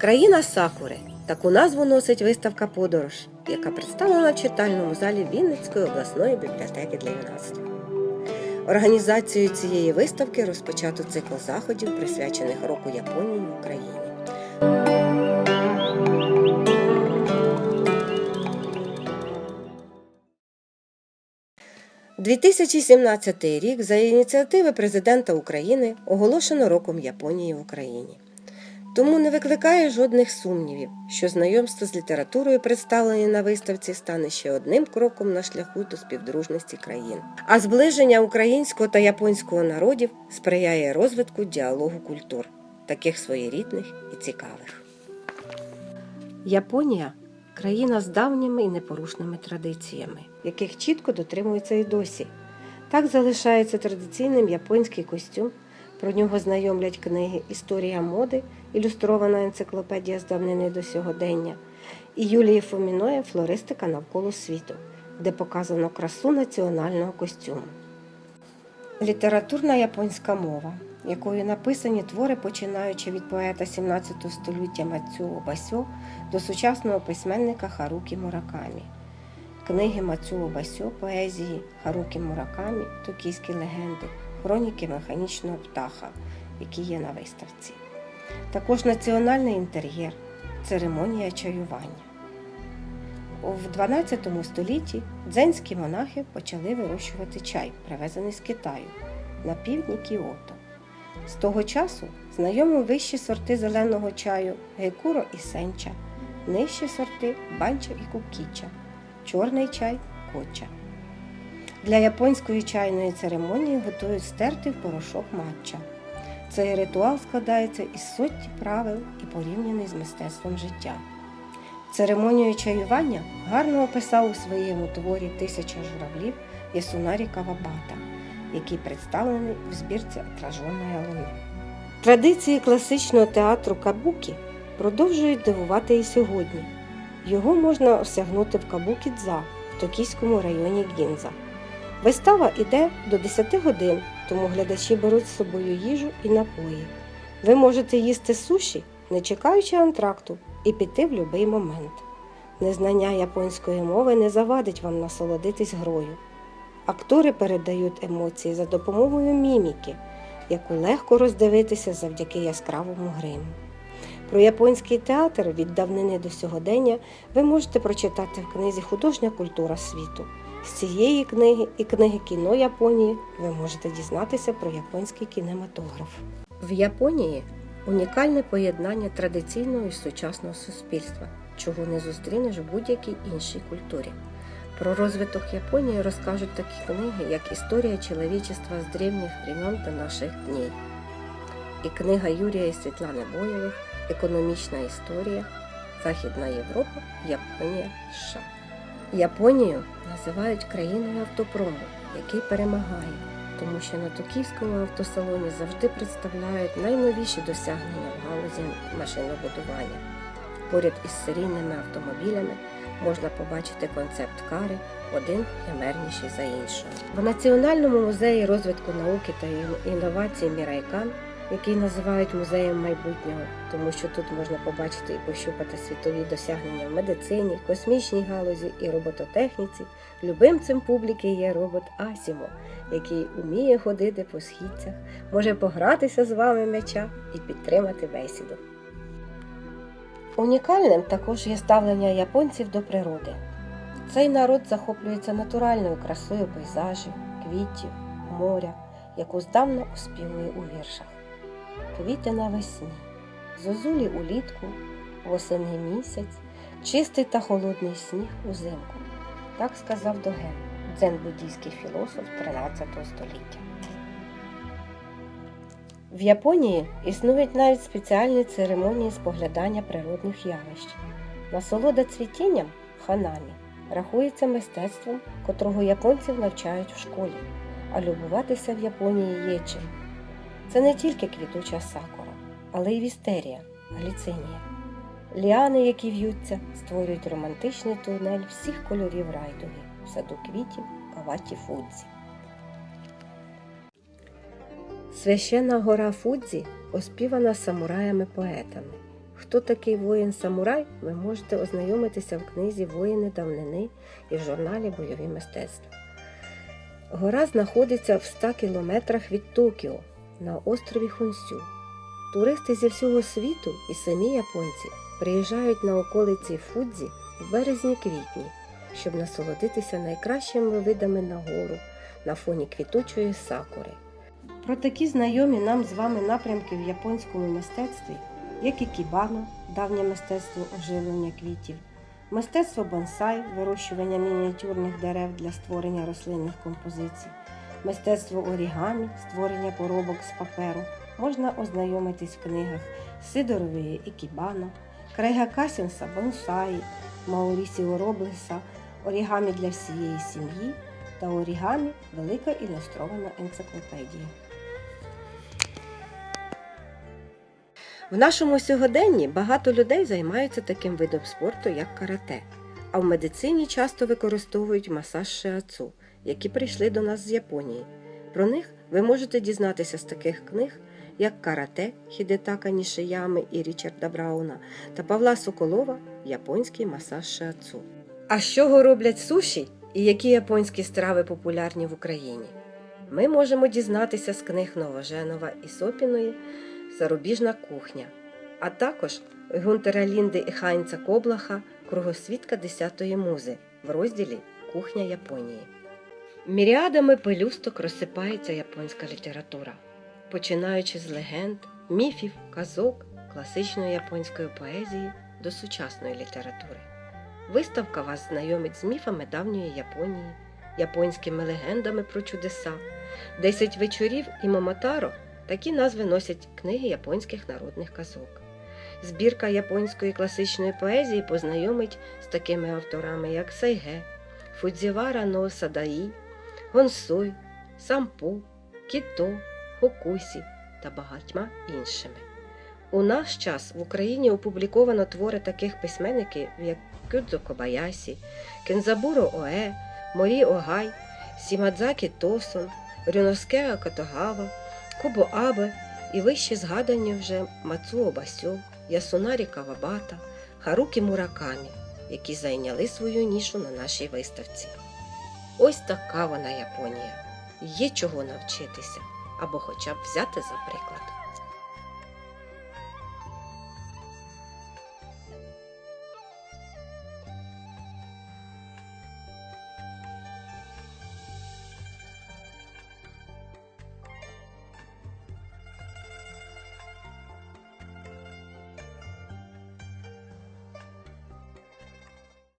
Країна Сакури таку назву носить виставка Подорож, яка представлена в читальному залі Вінницької обласної бібліотеки для юнацтва. Організацією цієї виставки розпочато цикл заходів, присвячених року Японії в Україні. – 2017 рік за ініціативи президента України оголошено роком Японії в Україні. Тому не викликає жодних сумнівів, що знайомство з літературою, представленої на виставці, стане ще одним кроком на шляху до співдружності країн. А зближення українського та японського народів сприяє розвитку діалогу культур, таких своєрідних і цікавих. Японія країна з давніми і непорушними традиціями, яких чітко дотримуються і досі. Так залишається традиційним японський костюм. Про нього знайомлять книги Історія моди, ілюстрована енциклопедія з давнини до сьогодення, і Юлії Фоміної Флористика навколо світу, де показано красу національного костюму. Літературна японська мова, якою написані твори, починаючи від поета 17 століття Мацюо Басьо до сучасного письменника Харукі Муракамі. Книги Мацюо Басьо поезії Харукі Муракамі, Токійські легенди, хроніки механічного птаха, які є на виставці. Також національний інтер'єр, церемонія чаювання. В 12 столітті дзенські монахи почали вирощувати чай, привезений з Китаю, на півдні Кіото. З того часу знайомі вищі сорти зеленого чаю гекуро і сенча, нижчі сорти банчо і кукіча, чорний чай коча. Для японської чайної церемонії готують стертий в порошок матча. Цей ритуал складається із сотні правил і порівняний з мистецтвом життя. Церемонію чаювання гарно описав у своєму творі Тисяча журавлів Ясунарі Кавабата, який представлений в збірці Отраженої луни. Традиції класичного театру Кабукі продовжують дивувати і сьогодні. Його можна осягнути в Кабукі-дза в токійському районі Гінза. Вистава йде до 10 годин, тому глядачі беруть з собою їжу і напої. Ви можете їсти суші, не чекаючи антракту, і піти в будь-який момент. Незнання японської мови не завадить вам насолодитись грою. Актори передають емоції за допомогою міміки, яку легко роздивитися завдяки яскравому гриму. Про японський театр від давнини до сьогодення ви можете прочитати в книзі Художня культура світу. З цієї книги і книги кіно Японії ви можете дізнатися про японський кінематограф. В Японії унікальне поєднання традиційного і сучасного суспільства, чого не зустрінеш в будь-якій іншій культурі. Про розвиток Японії розкажуть такі книги, як Історія чоловічества з древніх времен до наших днів і книга Юрія і Світлани Боєвих Економічна історія Західна Європа, Японія, США. Японію називають країною автопрому, який перемагає, тому що на Токійському автосалоні завжди представляють найновіші досягнення в галузі машинобудування. Поряд із серійними автомобілями можна побачити концепт кари, один гемерніший за іншого. В Національному музеї розвитку науки та інновацій Мірайкан який називають музеєм майбутнього, тому що тут можна побачити і пощупати світові досягнення в медицині, космічній галузі і робототехніці. Любимцем публіки є робот Асімо, який уміє ходити по східцях, може погратися з вами м'яча і підтримати бесіду. Унікальним також є ставлення японців до природи. Цей народ захоплюється натуральною красою пейзажів, квітів, моря, яку здавна оспівує у віршах квіти навесні, зозулі улітку, восени місяць, чистий та холодний сніг узимку. Так сказав Доген, дзен-буддійський філософ 13 століття. В Японії існують навіть спеціальні церемонії споглядання природних явищ. Насолода цвітінням ханамі рахується мистецтвом, котрого японців навчають в школі, а любуватися в Японії є чим. Це не тільки квітуча сакура, але й вістерія, гліцинія. Ліани, які в'ються, створюють романтичний тунель всіх кольорів райдуги в саду квітів Каваті Фудзі. Священна гора Фудзі оспівана самураями-поетами. хто такий воїн-самурай, ви можете ознайомитися в книзі Воїни давнини і в журналі Бойові мистецтва. Гора знаходиться в 100 кілометрах від Токіо на острові Хонсю. Туристи зі всього світу і самі японці приїжджають на околиці Фудзі в березні-квітні, щоб насолодитися найкращими видами на гору на фоні квітучої сакури. Про такі знайомі нам з вами напрямки в японському мистецтві, як і кібано, давнє мистецтво оживлення квітів, мистецтво бонсай, вирощування мініатюрних дерев для створення рослинних композицій, мистецтво орігамі, створення поробок з паперу, можна ознайомитись в книгах Сидорової і Кібано, Крейга Касінса бонсаї, Маурісіо Роблеса, орігамі для всієї сім'ї та орігамі велика ілюстрована енциклопедія. В нашому сьогоденні багато людей займаються таким видом спорту, як карате, а в медицині часто використовують масаж шиацу, які прийшли до нас з Японії. Про них ви можете дізнатися з таких книг, як Карате Хідетака Нішиями і Річарда Брауна та Павла Соколова Японський масаж шиацу. А з чого роблять суші і які японські страви популярні в Україні? Ми можемо дізнатися з книг Новоженова і Сопіної Зарубіжна кухня, а також Гунтера Лінди і Хайнца Коблаха Кругосвітка 10-ї музи в розділі Кухня Японії. Міріадами пелюсток розсипається японська література, починаючи з легенд, міфів, казок, класичної японської поезії до сучасної літератури. Виставка вас знайомить з міфами давньої Японії, японськими легендами про чудеса, Десять вечорів і Момотаро такі назви носять книги японських народних казок. Збірка японської класичної поезії познайомить з такими авторами, як Сайге, Фудзівара но Садаї, Гонсой, Сампу, Кіто, Хокусі та багатьма іншими. У наш час в Україні опубліковано твори таких письменників, як Кюдзо Кобаясі, Кензабуро Оe, Морі Огай, Сімадзакі Тосон, Рюноске Катогава, Кобо Абе і вище згадані вже Мацуо Басьо, Ясунарі Кавабата, Харукі Муракамі, які зайняли свою нішу на нашій виставці. Ось така вона Японія. Є чого навчитися або хоча б взяти за приклад.